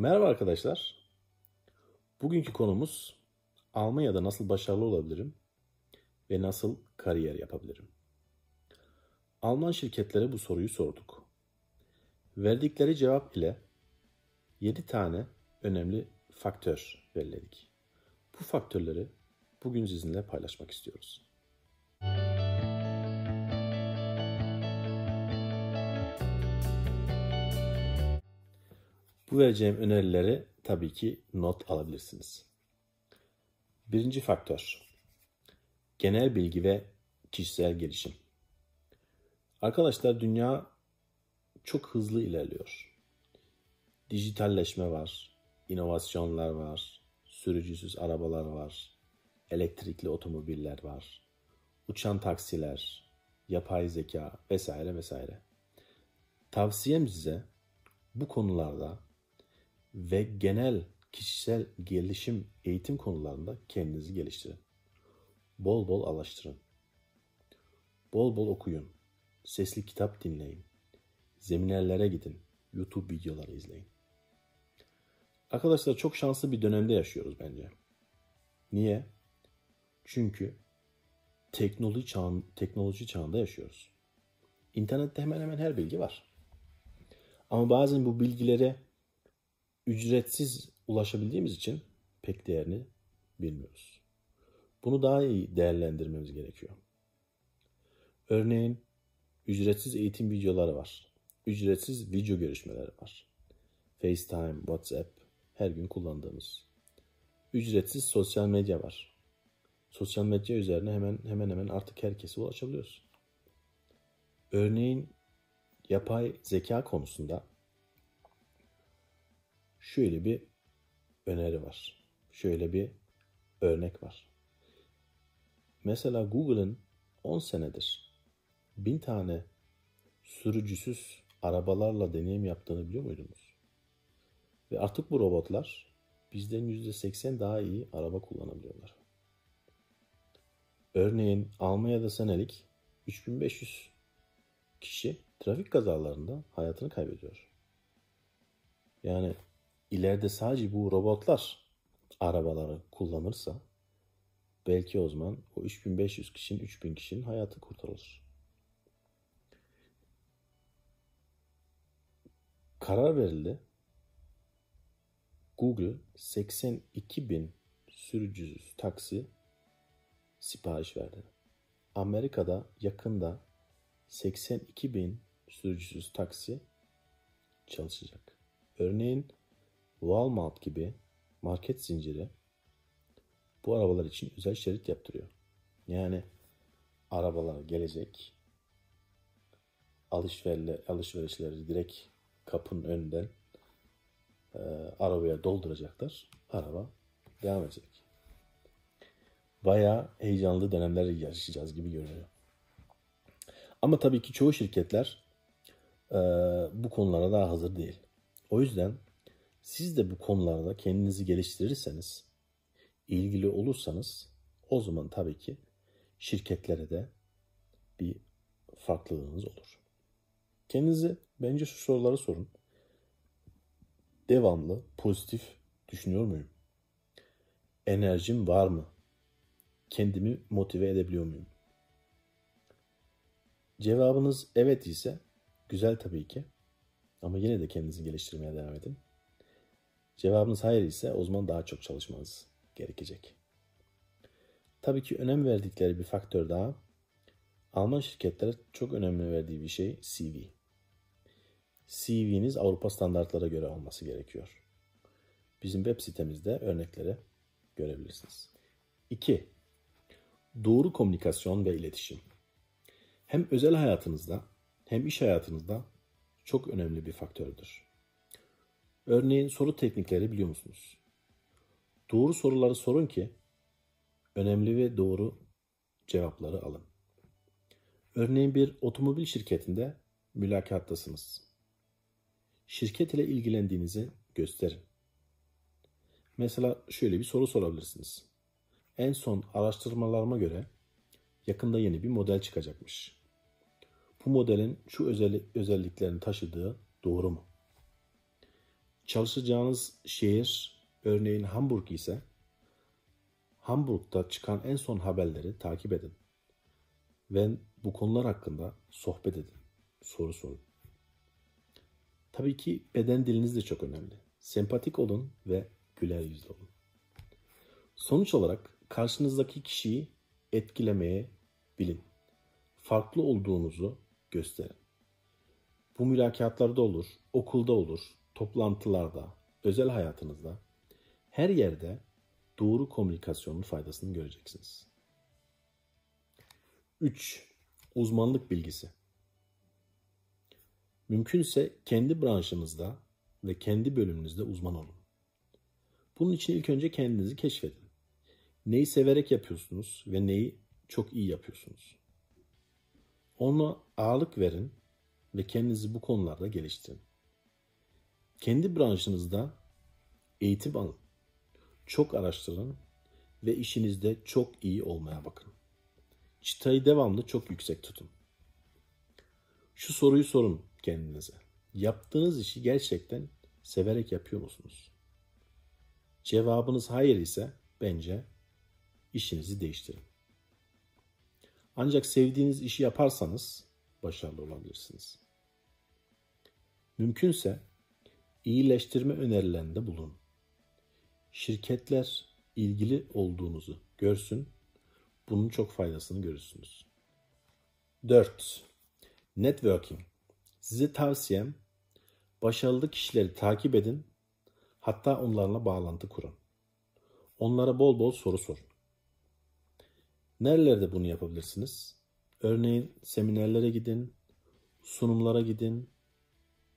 Merhaba arkadaşlar. Bugünkü konumuz Almanya'da nasıl başarılı olabilirim ve nasıl kariyer yapabilirim? Alman şirketlere bu soruyu sorduk. Verdikleri cevap ile 7 tane önemli faktör belirledik. Bu faktörleri bugün sizinle paylaşmak istiyoruz. Bu vereceğim önerileri tabii ki not alabilirsiniz. Birinci faktör. Genel bilgi ve kişisel gelişim. Arkadaşlar dünya çok hızlı ilerliyor. Dijitalleşme var, inovasyonlar var, sürücüsüz arabalar var, elektrikli otomobiller var, uçan taksiler, yapay zeka vesaire vesaire. Tavsiyem size bu konularda ve genel kişisel gelişim eğitim konularında kendinizi geliştirin. Bol bol alıştırın. Bol bol okuyun. Sesli kitap dinleyin. Zeminerlere gidin. YouTube videoları izleyin. Arkadaşlar çok şanslı bir dönemde yaşıyoruz bence. Niye? Çünkü teknoloji, çağın, teknoloji çağında yaşıyoruz. İnternette hemen hemen her bilgi var. Ama bazen bu bilgilere ücretsiz ulaşabildiğimiz için pek değerini bilmiyoruz. Bunu daha iyi değerlendirmemiz gerekiyor. Örneğin ücretsiz eğitim videoları var. Ücretsiz video görüşmeleri var. FaceTime, WhatsApp her gün kullandığımız. Ücretsiz sosyal medya var. Sosyal medya üzerine hemen hemen hemen artık herkese ulaşabiliyoruz. Örneğin yapay zeka konusunda şöyle bir öneri var. Şöyle bir örnek var. Mesela Google'ın 10 senedir bin tane sürücüsüz arabalarla deneyim yaptığını biliyor muydunuz? Ve artık bu robotlar bizden %80 daha iyi araba kullanabiliyorlar. Örneğin Almanya'da senelik 3500 kişi trafik kazalarında hayatını kaybediyor. Yani ileride sadece bu robotlar arabaları kullanırsa belki o zaman o 3500 kişinin 3000 kişinin hayatı kurtarılır. Karar verildi. Google 82 bin sürücüsüz taksi sipariş verdi. Amerika'da yakında 82 bin sürücüsüz taksi çalışacak. Örneğin Walmart gibi market zinciri bu arabalar için özel şerit yaptırıyor. Yani arabalar gelecek, alışverle, alışverişleri direkt kapının önünden e, arabaya dolduracaklar. Araba devam edecek. Bayağı heyecanlı dönemler yaşayacağız gibi görünüyor. Ama tabii ki çoğu şirketler e, bu konulara daha hazır değil. O yüzden siz de bu konularda kendinizi geliştirirseniz, ilgili olursanız o zaman tabii ki şirketlere de bir farklılığınız olur. Kendinize bence şu soruları sorun. Devamlı pozitif düşünüyor muyum? Enerjim var mı? Kendimi motive edebiliyor muyum? Cevabınız evet ise güzel tabii ki. Ama yine de kendinizi geliştirmeye devam edin. Cevabınız hayır ise o zaman daha çok çalışmanız gerekecek. Tabii ki önem verdikleri bir faktör daha Alman şirketlere çok önemli verdiği bir şey CV. CV'niz Avrupa standartlara göre olması gerekiyor. Bizim web sitemizde örnekleri görebilirsiniz. 2. Doğru komünikasyon ve iletişim. Hem özel hayatınızda hem iş hayatınızda çok önemli bir faktördür. Örneğin soru teknikleri biliyor musunuz? Doğru soruları sorun ki önemli ve doğru cevapları alın. Örneğin bir otomobil şirketinde mülakattasınız. Şirket ile ilgilendiğinizi gösterin. Mesela şöyle bir soru sorabilirsiniz. En son araştırmalarıma göre yakında yeni bir model çıkacakmış. Bu modelin şu özelliklerini taşıdığı doğru mu? Çalışacağınız şehir örneğin Hamburg ise Hamburg'da çıkan en son haberleri takip edin. Ve bu konular hakkında sohbet edin. Soru sorun. Tabii ki beden diliniz de çok önemli. Sempatik olun ve güler yüzlü olun. Sonuç olarak karşınızdaki kişiyi etkilemeye bilin. Farklı olduğunuzu gösterin. Bu mülakatlarda olur, okulda olur, toplantılarda, özel hayatınızda, her yerde doğru komünikasyonun faydasını göreceksiniz. 3. Uzmanlık bilgisi. Mümkünse kendi branşınızda ve kendi bölümünüzde uzman olun. Bunun için ilk önce kendinizi keşfedin. Neyi severek yapıyorsunuz ve neyi çok iyi yapıyorsunuz. Ona ağırlık verin ve kendinizi bu konularda geliştirin. Kendi branşınızda eğitim alın. Çok araştırın ve işinizde çok iyi olmaya bakın. Çıtayı devamlı çok yüksek tutun. Şu soruyu sorun kendinize. Yaptığınız işi gerçekten severek yapıyor musunuz? Cevabınız hayır ise bence işinizi değiştirin. Ancak sevdiğiniz işi yaparsanız başarılı olabilirsiniz. Mümkünse iyileştirme önerilerinde bulun. Şirketler ilgili olduğunuzu görsün, bunun çok faydasını görürsünüz. 4. Networking. Size tavsiyem başarılı kişileri takip edin, hatta onlarla bağlantı kurun. Onlara bol bol soru sorun. Nerelerde bunu yapabilirsiniz? Örneğin seminerlere gidin, sunumlara gidin,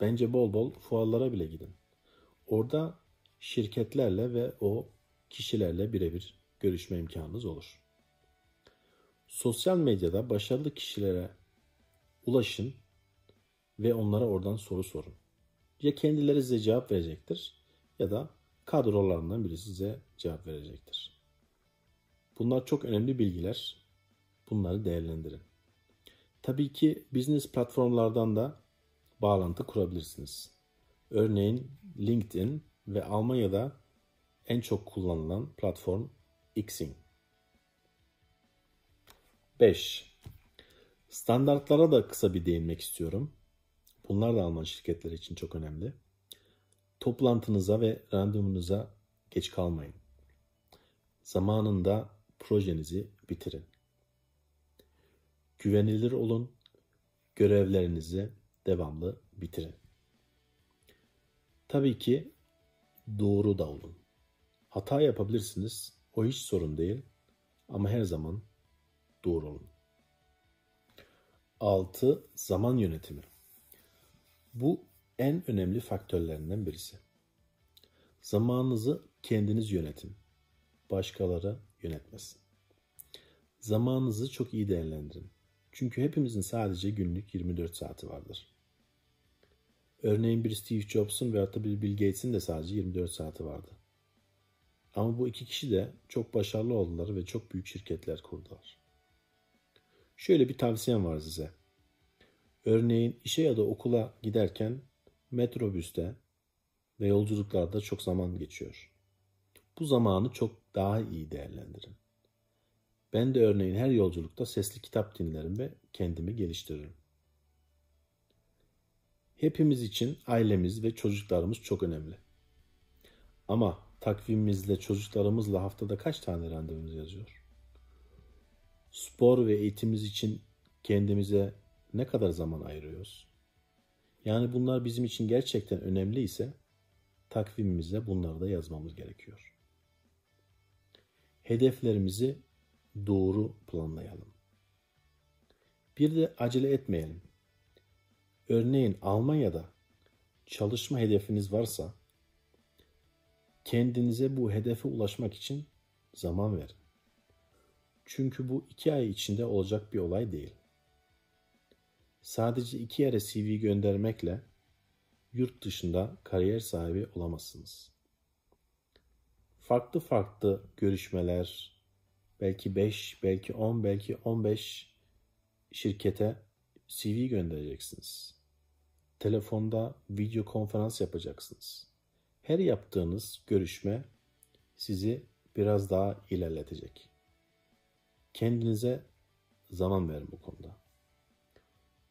bence bol bol fuarlara bile gidin. Orada şirketlerle ve o kişilerle birebir görüşme imkanınız olur. Sosyal medyada başarılı kişilere ulaşın ve onlara oradan soru sorun. Ya kendileri size cevap verecektir ya da kadrolarından biri size cevap verecektir. Bunlar çok önemli bilgiler. Bunları değerlendirin. Tabii ki business platformlardan da bağlantı kurabilirsiniz. Örneğin LinkedIn ve Almanya'da en çok kullanılan platform Xing. 5. Standartlara da kısa bir değinmek istiyorum. Bunlar da Alman şirketleri için çok önemli. Toplantınıza ve randevunuza geç kalmayın. Zamanında projenizi bitirin. Güvenilir olun, görevlerinizi devamlı bitirin. Tabii ki doğru da olun. Hata yapabilirsiniz, o hiç sorun değil ama her zaman doğru olun. 6. Zaman yönetimi. Bu en önemli faktörlerinden birisi. Zamanınızı kendiniz yönetin. Başkaları yönetmesin. Zamanınızı çok iyi değerlendirin. Çünkü hepimizin sadece günlük 24 saati vardır. Örneğin bir Steve Jobs'un ve hatta bir Bill Gates'in de sadece 24 saati vardı. Ama bu iki kişi de çok başarılı oldular ve çok büyük şirketler kurdular. Şöyle bir tavsiyem var size. Örneğin işe ya da okula giderken metrobüste ve yolculuklarda çok zaman geçiyor. Bu zamanı çok daha iyi değerlendirin. Ben de örneğin her yolculukta sesli kitap dinlerim ve kendimi geliştiririm. Hepimiz için ailemiz ve çocuklarımız çok önemli. Ama takvimimizle çocuklarımızla haftada kaç tane randevumuz yazıyor? Spor ve eğitimimiz için kendimize ne kadar zaman ayırıyoruz? Yani bunlar bizim için gerçekten önemli ise takvimimize bunları da yazmamız gerekiyor. Hedeflerimizi doğru planlayalım. Bir de acele etmeyelim. Örneğin Almanya'da çalışma hedefiniz varsa kendinize bu hedefe ulaşmak için zaman verin. Çünkü bu iki ay içinde olacak bir olay değil. Sadece iki yere CV göndermekle yurt dışında kariyer sahibi olamazsınız. Farklı farklı görüşmeler, belki 5, belki 10, belki 15 şirkete CV göndereceksiniz. Telefonda video konferans yapacaksınız. Her yaptığınız görüşme sizi biraz daha ilerletecek. Kendinize zaman verin bu konuda.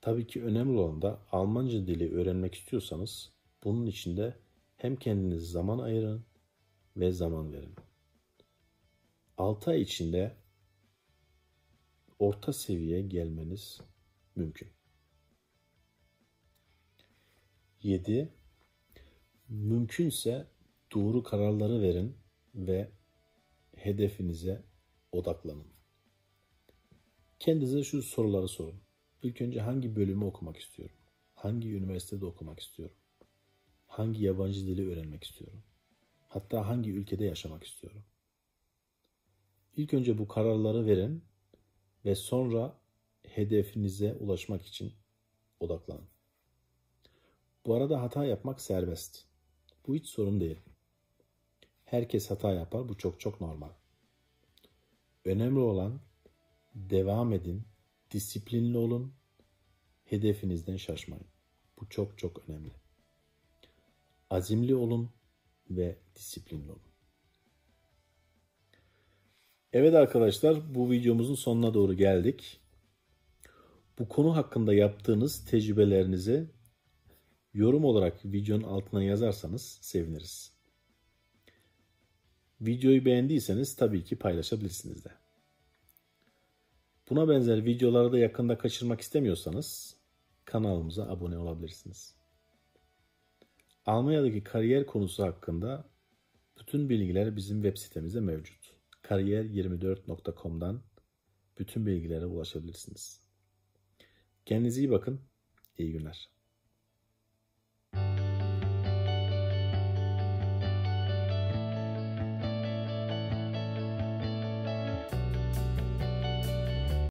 Tabii ki önemli olan da Almanca dili öğrenmek istiyorsanız bunun için de hem kendinize zaman ayırın ve zaman verin. 6 ay içinde orta seviyeye gelmeniz mümkün. 7. Mümkünse doğru kararları verin ve hedefinize odaklanın. Kendinize şu soruları sorun. İlk önce hangi bölümü okumak istiyorum? Hangi üniversitede okumak istiyorum? Hangi yabancı dili öğrenmek istiyorum? Hatta hangi ülkede yaşamak istiyorum? İlk önce bu kararları verin ve sonra hedefinize ulaşmak için odaklanın. Bu arada hata yapmak serbest. Bu hiç sorun değil. Herkes hata yapar. Bu çok çok normal. Önemli olan devam edin, disiplinli olun, hedefinizden şaşmayın. Bu çok çok önemli. Azimli olun ve disiplinli olun. Evet arkadaşlar bu videomuzun sonuna doğru geldik. Bu konu hakkında yaptığınız tecrübelerinizi yorum olarak videonun altına yazarsanız seviniriz. Videoyu beğendiyseniz tabii ki paylaşabilirsiniz de. Buna benzer videoları da yakında kaçırmak istemiyorsanız kanalımıza abone olabilirsiniz. Almanya'daki kariyer konusu hakkında bütün bilgiler bizim web sitemizde mevcut. kariyer24.com'dan bütün bilgilere ulaşabilirsiniz. Kendinize iyi bakın. İyi günler.